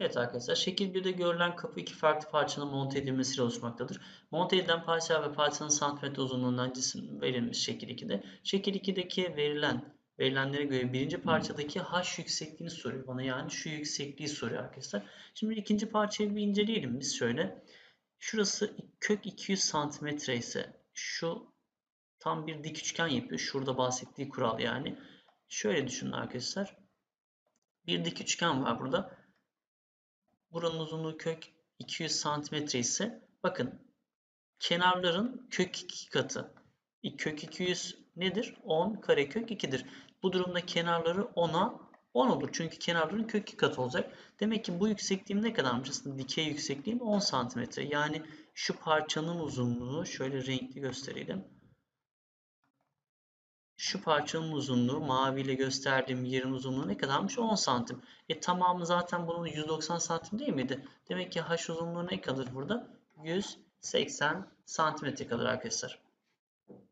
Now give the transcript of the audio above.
Evet arkadaşlar şekil 1'de görülen kapı iki farklı parçanın monte edilmesiyle oluşmaktadır. Monte edilen parça ve parçanın santimetre uzunluğundan cisim verilmiş şekil 2'de. Şekil 2'deki verilen verilenlere göre birinci parçadaki h yüksekliğini soruyor bana. Yani şu yüksekliği soruyor arkadaşlar. Şimdi ikinci parçayı bir inceleyelim biz şöyle. Şurası kök 200 santimetre ise şu tam bir dik üçgen yapıyor. Şurada bahsettiği kural yani. Şöyle düşünün arkadaşlar. Bir dik üçgen var burada. Buranın uzunluğu kök 200 santimetre ise bakın kenarların kök 2 katı. Kök 200 nedir? 10 karekök 2'dir. Bu durumda kenarları 10'a 10 olur. Çünkü kenarların kök 2 katı olacak. Demek ki bu yüksekliğim ne kadarmış? Aslında dikey yüksekliğim 10 santimetre. Yani şu parçanın uzunluğu şöyle renkli gösterelim. Şu parçanın uzunluğu maviyle gösterdiğim yerin uzunluğu ne kadarmış? 10 santim. E tamamı zaten bunun 190 santim değil miydi? Demek ki h uzunluğu ne kalır burada? 180 santimetre kalır arkadaşlar.